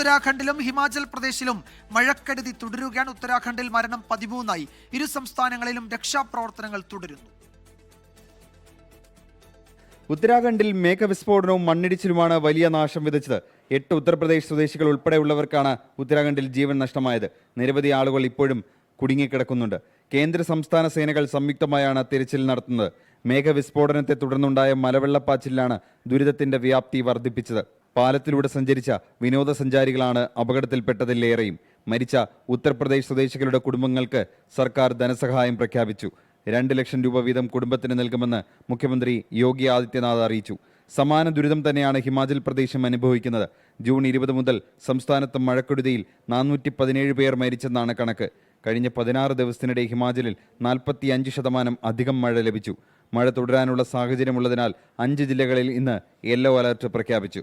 ഉത്തരാഖണ്ഡിലും ഹിമാചൽ പ്രദേശിലും മഴക്കെടുതി തുടരുകയാണ്. ഉത്തരാഖണ്ഡിൽ മരണം പതിമൂന്നായി. ഇരു സംസ്ഥാനങ്ങളിലും രക്ഷാപ്രവർത്തനങ്ങൾ തുടരുന്നു. ഉത്തരാഖണ്ഡിൽ മേഘവിസ്ഫോടനവും മണ്ണിടിച്ചിലുമാണ് വലിയ നാശം വിതച്ചത്. എട്ട് ഉത്തർപ്രദേശ് സ്വദേശികൾ ഉൾപ്പെടെയുള്ളവർക്കാണ് ഉത്തരാഖണ്ഡിൽ ജീവൻ നഷ്ടമായത്. നിരവധി ആളുകൾ ഇപ്പോഴും കുടുങ്ങിക്കിടക്കുന്നുണ്ട്. കേന്ദ്ര സംസ്ഥാന സേനകൾ സംയുക്തമായാണ് തിരച്ചിൽ നടത്തുന്നത്. മേഘവിസ്ഫോടനത്തെ തുടർന്നുണ്ടായ മലവെള്ളപ്പാച്ചിലാണ് ദുരിതത്തിന്റെ വ്യാപ്തി വർദ്ധിപ്പിച്ചത്. പാലത്തിലൂടെ സഞ്ചരിച്ച വിനോദസഞ്ചാരികളാണ് അപകടത്തിൽപ്പെട്ടതിലേറെയും മരിച്ച ഉത്തർപ്രദേശ് സ്വദേശികളുടെ കുടുംബങ്ങൾക്ക് സർക്കാർ ധനസഹായം പ്രഖ്യാപിച്ചു. രണ്ട് ലക്ഷം രൂപ വീതം കുടുംബത്തിന് നൽകുമെന്ന് മുഖ്യമന്ത്രി യോഗി ആദിത്യനാഥ് അറിയിച്ചു. സമാന ദുരിതം തന്നെയാണ് ഹിമാചൽ പ്രദേശും അനുഭവിക്കുന്നത്. ജൂൺ ഇരുപത് മുതൽ സംസ്ഥാനത്ത് മഴക്കെടുതിയിൽ നാനൂറ്റി പതിനേഴ് പേർ മരിച്ചെന്നാണ് കണക്ക്. കഴിഞ്ഞ പതിനാറ് ദിവസത്തിനിടെ ഹിമാചലിൽ നാൽപ്പത്തി അഞ്ച് ശതമാനം അധികം മഴ ലഭിച്ചു. മഴ തുടരാനുള്ള സാഹചര്യമുള്ളതിനാൽ അഞ്ച് ജില്ലകളിൽ ഇന്ന് യെല്ലോ അലർട്ട് പ്രഖ്യാപിച്ചു.